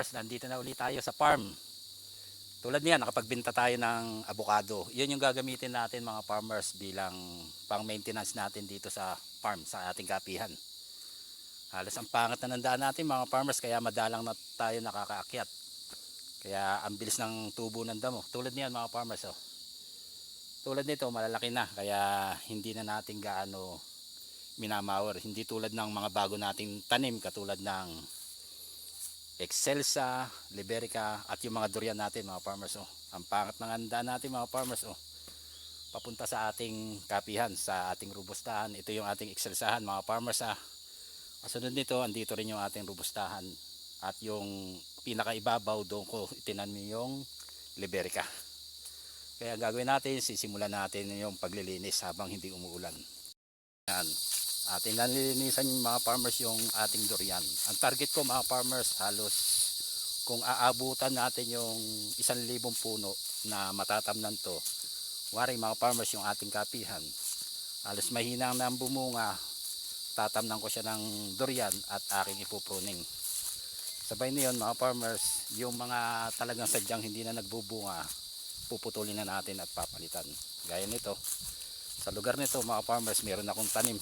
farmers, nandito na ulit tayo sa farm. Tulad niyan, nakapagbenta tayo ng avocado. Yun yung gagamitin natin mga farmers bilang pang maintenance natin dito sa farm, sa ating kapihan. Halos ang pangat na ng daan natin mga farmers, kaya madalang na tayo nakakaakyat. Kaya ang bilis ng tubo ng damo. Tulad niyan mga farmers. Oh. Tulad nito, malalaki na. Kaya hindi na natin gaano minamawar. Hindi tulad ng mga bago nating tanim katulad ng Excelsa, Liberica at yung mga durian natin mga farmers. Oh. Ang pangat ng handa natin mga farmers. Oh. Papunta sa ating kapihan, sa ating robustahan. Ito yung ating Excelsahan mga farmers. Ah. Kasunod nito, andito rin yung ating robustahan. At yung pinakaibabaw doon ko itinanim yung Liberica. Kaya ang gagawin natin, sisimulan natin yung paglilinis habang hindi umuulan. Yan. Ating nalilinisan yung mga farmers yung ating durian. Ang target ko mga farmers halos kung aabutan natin yung isang libong puno na matatamnan to. Wari mga farmers yung ating kapihan. Halos mahina na ang bumunga. Tatamnan ko siya ng durian at aking ipupruning. Sabay na yun mga farmers, yung mga talagang sadyang hindi na nagbubunga, puputulin na natin at papalitan. Gaya nito, sa lugar nito mga farmers, meron akong tanim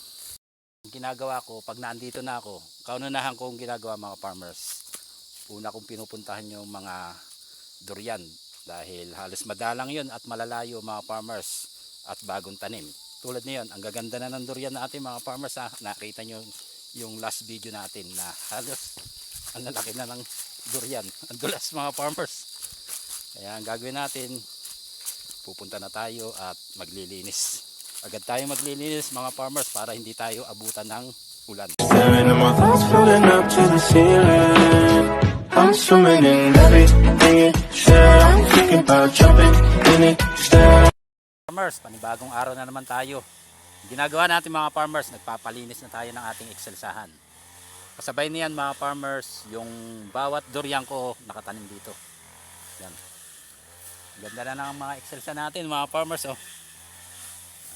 ang ginagawa ko, pag nandito na ako, kaununahan ko ang ginagawa mga farmers. Una kong pinupuntahan yung mga durian dahil halos madalang yon at malalayo mga farmers at bagong tanim. Tulad niyon, ang gaganda na ng durian natin mga farmers ha. Nakita nyo yung last video natin na halos ang lalaki na ng durian. Ang dulas mga farmers. Kaya ang gagawin natin, pupunta na tayo at maglilinis. Agad tayo maglilinis mga farmers para hindi tayo abutan ng ulan. I'm swimming in everything you said. I'm thinking about jumping in it. Instead, Farmers, panibagong araw na naman tayo. Ginagawa natin mga farmers, nagpapalinis na tayo ng ating excelsahan. Kasabay niyan mga farmers, yung bawat durian ko nakatanim dito. Yan. Ganda na ng mga excelsa natin mga farmers oh.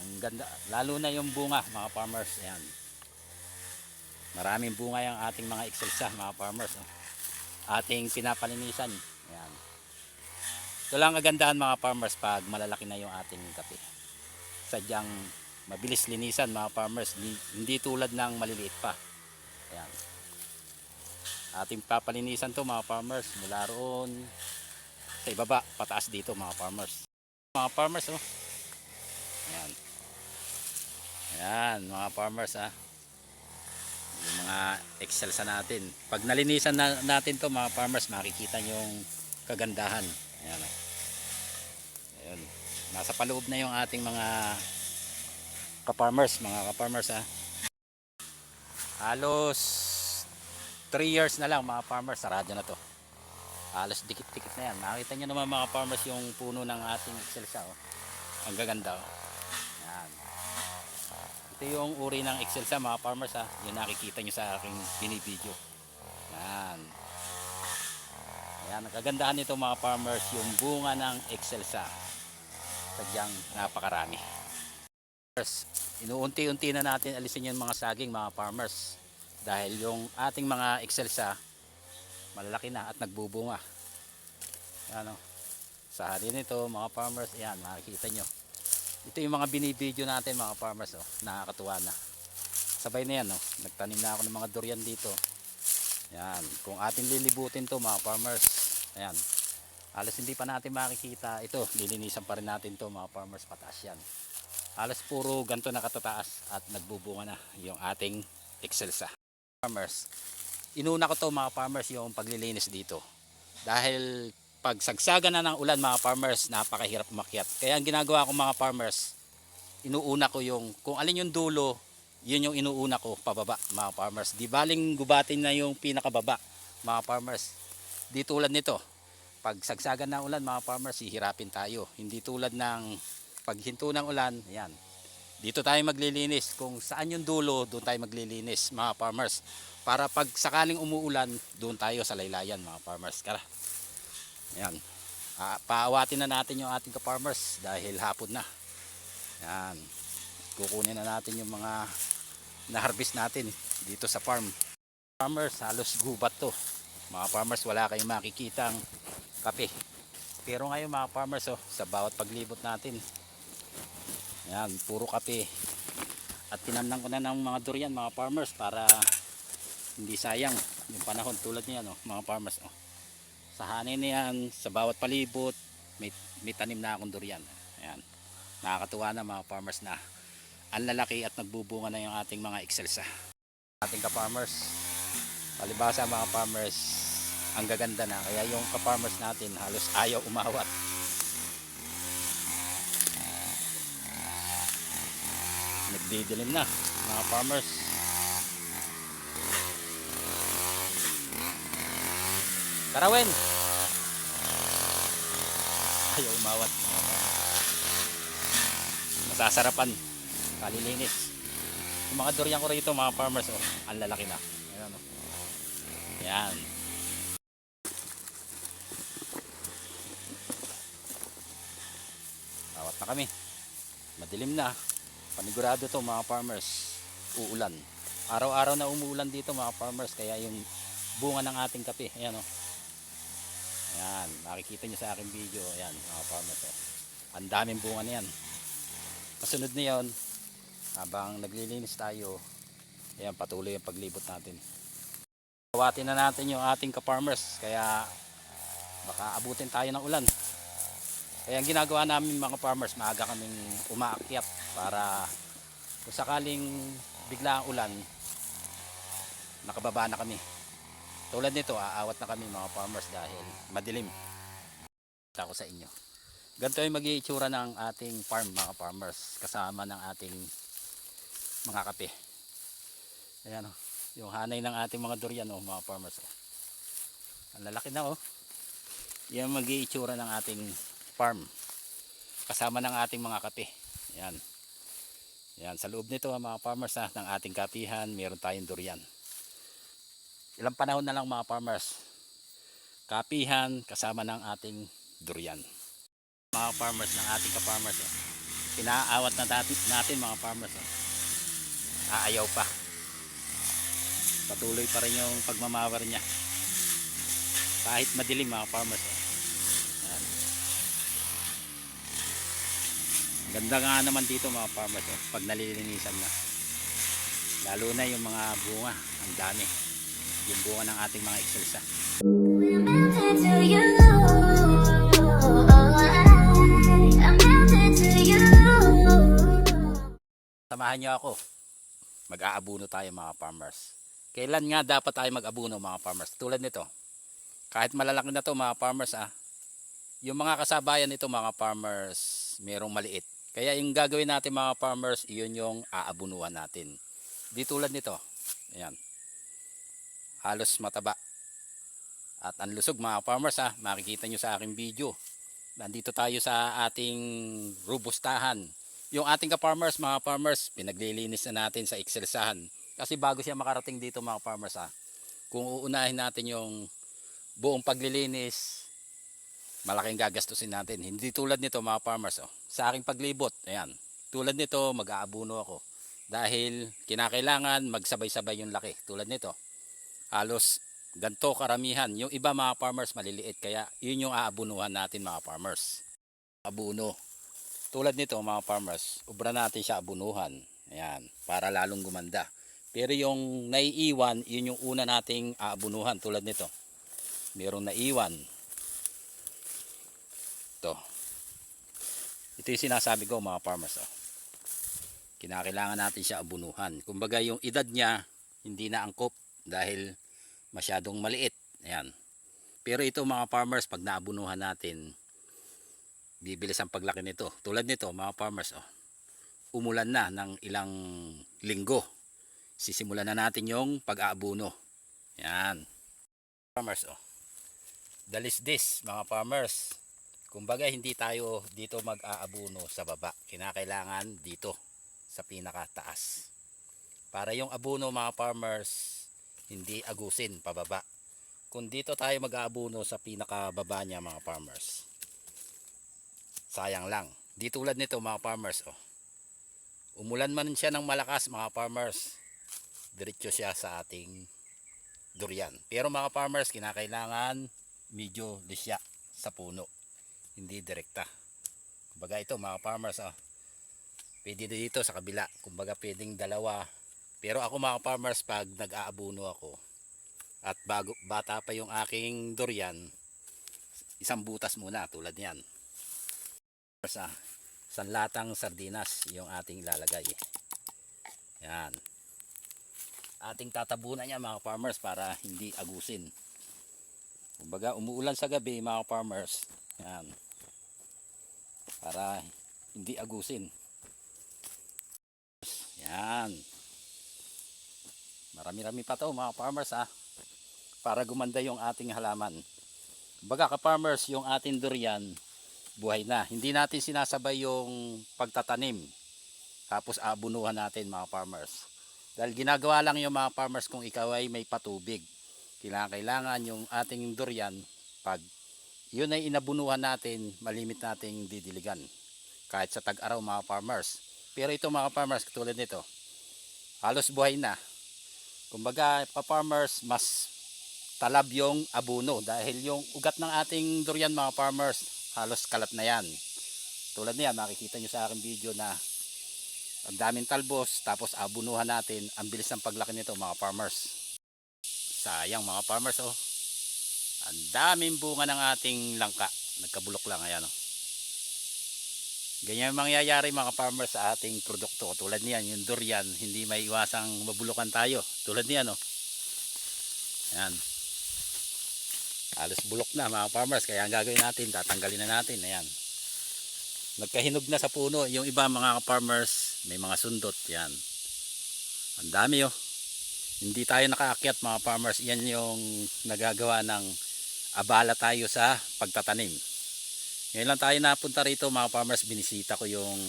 Ang ganda, lalo na yung bunga mga farmers. Ayan. Maraming bunga yung ating mga excelsa mga farmers oh. Ating pinapalinisan. Ayan. Ito lang kagandahan mga farmers pag malalaki na yung ating kape. Sadyang mabilis linisan mga farmers, hindi, tulad ng maliliit pa. Ayan. Ating papalinisan to mga farmers mula roon sa ibaba, pataas dito mga farmers. Mga farmers oh. Ayan. Ayan mga farmers ah. Yung mga excel sa natin. Pag nalinisan na, natin to mga farmers, makikita yung kagandahan. Ayan oh. Ayun. Nasa paloob na yung ating mga ka-farmers, mga ka-farmers ha. Halos 3 years na lang mga farmers, sarado na to. Halos dikit-dikit na yan. Makita nyo naman mga farmers yung puno ng ating excelsa. Oh. Ang gaganda. Oh. Yan. Ito yung uri ng excelsa mga farmers ha. Yung nakikita nyo sa aking binibideo. Yan. Ayan, kagandahan nito mga farmers, yung bunga ng excelsa. Sadyang napakarami. Farmers, Inuunti-unti na natin alisin yung mga saging mga farmers. Dahil yung ating mga excelsa, malalaki na at nagbubunga. Ano, sa hari nito mga farmers, ayan, makikita nyo. Ito yung mga binibideo natin mga farmers, oh, nakakatuwa na. Sabay na yan, oh. nagtanim na ako ng mga durian dito. Yan, kung ating lilibutin to mga farmers, ayan, halos hindi pa natin makikita ito, lilinisan pa rin natin to mga farmers, pataas yan. Halos puro ganto na katataas at nagbubunga na yung ating excelsa. Farmers, inuna ko to mga farmers yung paglilinis dito. Dahil pag sagsaga na ng ulan mga farmers, napakahirap umakyat. Kaya ang ginagawa ko mga farmers, inuuna ko yung, kung alin yung dulo, yun yung inuuna ko pababa mga farmers. Di baling gubatin na yung pinakababa mga farmers. Di tulad nito, pag sagsagan ng ulan mga farmers, hihirapin tayo. Hindi tulad ng paghinto ng ulan, yan. Dito tayo maglilinis. Kung saan yung dulo, doon tayo maglilinis mga farmers. Para pag sakaling umuulan, doon tayo sa laylayan mga farmers. Kara. Yan. Ah, paawatin na natin yung ating ka-farmers dahil hapon na. Yan. Kukunin na natin yung mga na-harvest natin dito sa farm. Farmers, halos gubat to. mga farmers wala kayong makikitang kape pero ngayon mga farmers oh, sa bawat paglibot natin yan puro kape at tinamnan ko na ng mga durian mga farmers para hindi sayang yung panahon tulad niyan oh, mga farmers oh. Sa hanin yan sa bawat palibot may, may tanim na akong durian. Ayan. Nakakatuwa na mga farmers na ang lalaki at nagbubunga na yung ating mga excelsa. Ating ka-farmers. Palibasa mga farmers ang gaganda na. Kaya yung ka-farmers natin halos ayaw umawat. Nagdidilim na mga farmers Karawen ayaw umawat. Masasarapan. Kalilinis. Yung mga durian ko rito mga farmers oh, ang lalaki na. Ayan oh. yan awat na kami. Madilim na. Panigurado to mga farmers. Uulan. Araw-araw na umuulan dito mga farmers. Kaya yung bunga ng ating kape. Ayan oh. Ayan makikita nyo sa aking video. Ayan mga farmers oh. ang daming bunga na yan. Kasunod na yon habang naglilinis tayo ayan patuloy yung paglibot natin. Kawatin na natin yung ating ka-farmers kaya baka abutin tayo ng ulan. Kaya ang ginagawa namin mga farmers maaga kaming umaakyat para kung sakaling bigla ang ulan nakababa na kami tulad nito aawat na kami mga farmers dahil madilim. Kita ko sa inyo. Ganito yung mag-iitsura ng ating farm mga farmers kasama ng ating mga kape. Ayan o yung hanay ng ating mga durian o mga farmers o. ang lalaki na o yan mag-iitsura ng ating farm. Kasama ng ating mga kape. Yan yan sa loob nito mga farmers ha, ng ating kapihan meron tayong durian ilang panahon na lang mga farmers kapihan kasama ng ating durian mga farmers ng ating ka-farmers oh. pinaawat na natin, natin mga farmers oh. aayaw pa patuloy pa rin yung pagmamawar niya kahit madilim mga farmers. Ayan. ganda nga naman dito mga farmers oh, pag nalilinisan na lalo na yung mga bunga ang dami yung bunga ng ating mga excelsa you. samahan niyo ako. Mag-aabuno tayo mga farmers. Kailan nga dapat tayo mag-abuno mga farmers? Tulad nito. Kahit malalaki na to mga farmers ah. Yung mga kasabayan nito mga farmers merong maliit. Kaya yung gagawin natin mga farmers iyon yung aabunuhan natin. Di tulad nito. Ayan halos mataba at ang lusog mga farmers ah makikita nyo sa aking video nandito tayo sa ating robustahan yung ating ka-farmers, mga farmers, pinaglilinis na natin sa excelsahan. Kasi bago siya makarating dito mga farmers ha, kung uunahin natin yung buong paglilinis, malaking gagastusin natin. Hindi tulad nito mga farmers. Oh. Sa aking paglibot, ayan, tulad nito mag-aabuno ako. Dahil kinakailangan magsabay-sabay yung laki. Tulad nito, halos ganto karamihan. Yung iba mga farmers maliliit. Kaya yun yung aabunuhan natin mga farmers. Abuno tulad nito mga farmers, ubra natin siya abunuhan. Ayan, para lalong gumanda. Pero yung naiiwan, yun yung una nating aabunuhan tulad nito. Merong naiwan. Ito. Ito yung sinasabi ko mga farmers. Oh. Kinakailangan natin siya abunuhan. Kumbaga yung edad niya, hindi na angkop dahil masyadong maliit. Ayan. Pero ito mga farmers, pag naabunuhan natin, bibilis ang paglaki nito. Tulad nito, mga farmers, oh. umulan na ng ilang linggo. Sisimulan na natin yung pag-aabuno. Yan. Farmers, oh. Dalis this, mga farmers. Kumbaga, hindi tayo dito mag-aabuno sa baba. Kinakailangan dito, sa pinakataas. Para yung abuno, mga farmers, hindi agusin pababa. Kung dito tayo mag-aabuno sa pinakababa niya, mga farmers sayang lang. Di tulad nito mga farmers. Oh. Umulan man siya ng malakas mga farmers. Diretso siya sa ating durian. Pero mga farmers, kinakailangan medyo lisya sa puno. Hindi direkta. Kumbaga ito mga farmers, oh, pwede dito sa kabila. Kumbaga pwedeng dalawa. Pero ako mga farmers, pag nag-aabuno ako, at bago, bata pa yung aking durian, isang butas muna tulad niyan. Sa isang latang sardinas yung ating lalagay. Yan. Ating tatabunan niya mga farmers para hindi agusin. Kumbaga umuulan sa gabi mga farmers. Yan. Para hindi agusin. Yan. Marami-rami pa to mga farmers ha. Para gumanda yung ating halaman. Baga ka-farmers, yung ating durian, buhay na. Hindi natin sinasabay yung pagtatanim. Tapos abunuhan natin mga farmers. Dahil ginagawa lang yung mga farmers kung ikaw ay may patubig. Kailangan, kailangan yung ating durian, pag yun ay inabunuhan natin, malimit nating didiligan. Kahit sa tag-araw mga farmers. Pero ito mga farmers, katulad nito, halos buhay na. Kumbaga, pa-farmers, mas talab yung abuno dahil yung ugat ng ating durian mga farmers halos kalat na yan. Tulad niya makikita nyo sa aking video na ang daming talbos tapos abunuhan natin. Ang bilis ng paglaki nito mga farmers. Sayang mga farmers oh. Ang daming bunga ng ating langka. Nagkabulok lang ayan oh ganyan ang mangyayari mga farmers sa ating produkto tulad niyan yung durian hindi may iwasang mabulukan tayo tulad niyan oh Ayan. Halos bulok na mga farmers. Kaya ang gagawin natin, tatanggalin na natin. Ayan. Nagkahinog na sa puno. Yung iba mga farmers, may mga sundot. Yan. Ang dami oh. Hindi tayo nakaakyat mga farmers. Yan yung nagagawa ng abala tayo sa pagtatanim. Ngayon lang tayo napunta rito mga farmers. Binisita ko yung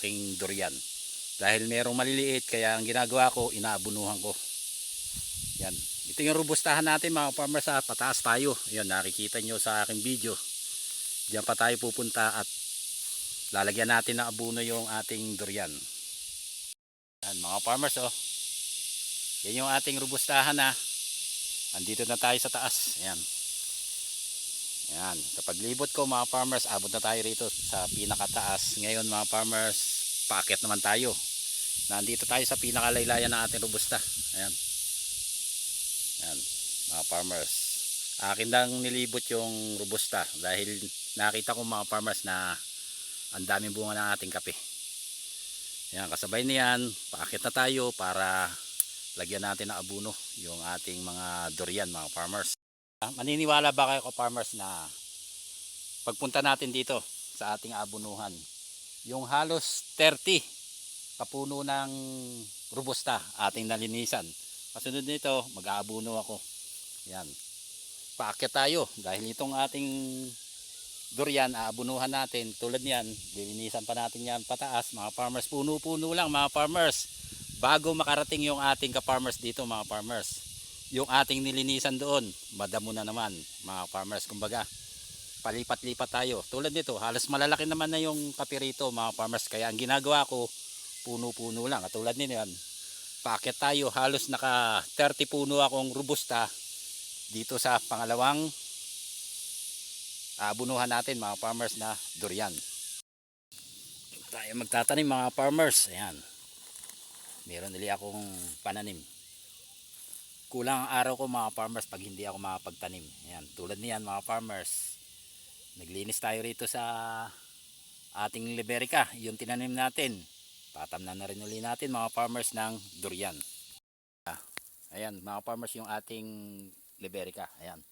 aking durian. Dahil merong maliliit, kaya ang ginagawa ko, inaabunuhan ko. Yan. Ito yung robustahan natin mga farmers sa pataas tayo. Yan nakikita nyo sa aking video. Diyan pa tayo pupunta at lalagyan natin ng abuno yung ating durian. Yan mga farmers oh. Yan yung ating robustahan na. Andito na tayo sa taas. Yan. Yan. Kapag libot ko mga farmers, abot na tayo rito sa pinakataas. Ngayon mga farmers, paakit naman tayo. Nandito tayo sa pinakalaylayan ng ating robusta. Ayan. Yan, mga farmers. Akin lang nilibot yung robusta dahil nakita ko mga farmers na ang daming bunga ng ating kape. Yan, kasabay niyan, paakit na tayo para lagyan natin ng abuno yung ating mga durian mga farmers. Ah, Maniniwala ba kayo ko farmers na pagpunta natin dito sa ating abunuhan, yung halos 30 kapuno ng robusta ating nalinisan Kasunod nito, mag-aabuno ako. Yan. Paakyat tayo dahil itong ating durian, aabunuhan natin. Tulad niyan, lilinisan pa natin yan pataas. Mga farmers, puno-puno lang mga farmers. Bago makarating yung ating ka-farmers dito mga farmers. Yung ating nilinisan doon, madamo na naman mga farmers. Kumbaga, palipat-lipat tayo. Tulad nito, halos malalaki naman na yung kapirito mga farmers. Kaya ang ginagawa ko, puno-puno lang. Katulad nito yan, paakyat tayo halos naka 30 puno akong robusta dito sa pangalawang abunuhan natin mga farmers na durian tayo magtatanim mga farmers ayan meron nili akong pananim kulang ang araw ko mga farmers pag hindi ako makapagtanim. Ayan tulad niyan mga farmers naglinis tayo rito sa ating liberica. Yung tinanim natin tatamnan na rin uli natin mga farmers ng durian. Ayan mga farmers yung ating liberica. Ayan.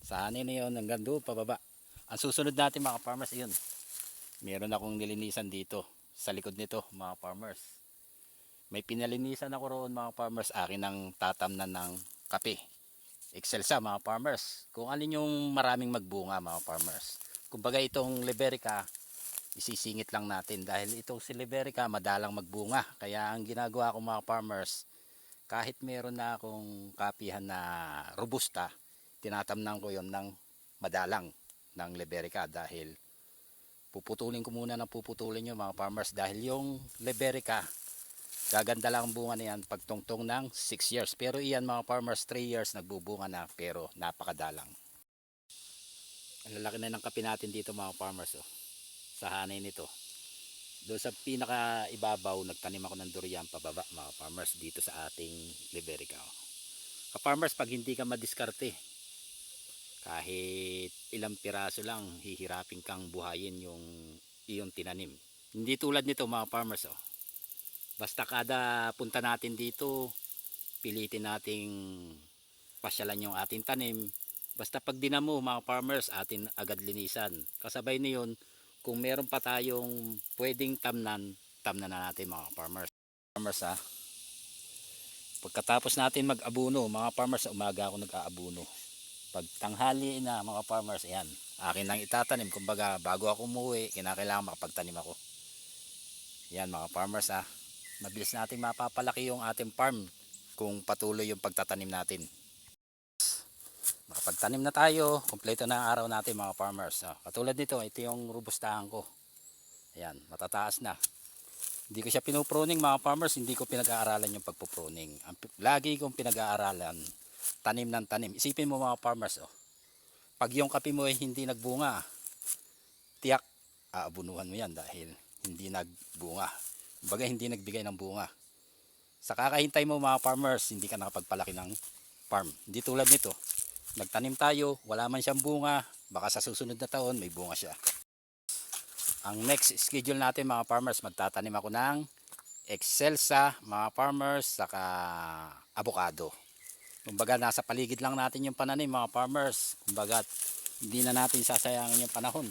Sa anin na yun hanggang doon pababa. Ang susunod natin mga farmers yun meron akong nilinisan dito sa likod nito mga farmers may pinalinisan ako roon mga farmers. Akin ang tatamnan ng kape. Excelsa mga farmers. Kung alin yung maraming magbunga mga farmers. Kumbaga itong liberica isisingit lang natin. Dahil itong si Liberica madalang magbunga. Kaya ang ginagawa ko mga farmers kahit meron na akong kapihan na robusta tinatamnan ko yon ng madalang ng Liberica. Dahil puputulin ko muna ng puputulin yung mga farmers. Dahil yung Liberica Gaganda lang ang bunga na yan pagtungtong ng 6 years. Pero iyan mga farmers, 3 years nagbubunga na pero napakadalang. Ang lalaki na ng kape natin dito mga farmers. Oh. Sa hanay nito. Doon sa pinaka ibabaw, nagtanim ako ng durian pababa mga farmers dito sa ating Liberica. Oh. Ka-farmers, pag hindi ka madiskarte, kahit ilang piraso lang, hihirapin kang buhayin yung iyong tinanim. Hindi tulad nito mga farmers. Oh. Basta kada punta natin dito, pilitin nating pasyalan yung ating tanim. Basta pag dinamo mga farmers, atin agad linisan. Kasabay na yun, kung meron pa tayong pwedeng tamnan, tamnan na natin mga farmers. Farmers ha. Pagkatapos natin mag-abuno, mga farmers, umaga ako nag-aabuno. Pag tanghali na mga farmers, ayan, akin lang itatanim. Kumbaga, bago ako umuwi, kinakailangan makapagtanim ako. Yan mga farmers ha. Mabilis natin mapapalaki yung ating farm kung patuloy yung pagtatanim natin. Makapagtanim na tayo, kompleto na ang araw natin mga farmers. Ah, katulad nito, ito yung robustahan ko. Ayan, matataas na. Hindi ko siya pinupruning mga farmers, hindi ko pinag-aaralan yung pagpupruning. Ang, lagi kong pinag-aaralan, tanim ng tanim. Isipin mo mga farmers, oh, pag yung kape mo ay hindi nagbunga, tiyak, aabunuhan mo yan dahil hindi nagbunga. Baga hindi nagbigay ng bunga. Sa kakahintay mo mga farmers, hindi ka nakapagpalaki ng farm. Hindi tulad nito. Nagtanim tayo, wala man siyang bunga, baka sa susunod na taon may bunga siya. Ang next schedule natin mga farmers, magtatanim ako ng excelsa mga farmers saka avocado. Kumbaga nasa paligid lang natin yung pananim mga farmers. Kumbaga hindi na natin sasayangin yung panahon.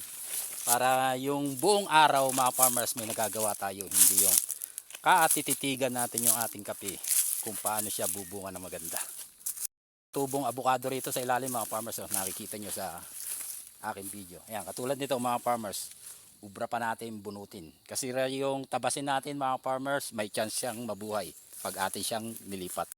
Para yung buong araw mga farmers may nagagawa tayo. Hindi yung kaatititigan natin yung ating kape kung paano siya bubunga na maganda. Tubong avocado rito sa ilalim mga farmers. Oh, nakikita nyo sa aking video. Ayan, katulad nito mga farmers. Ubra pa natin bunutin. Kasi yung tabasin natin mga farmers, may chance siyang mabuhay pag atin siyang nilipat.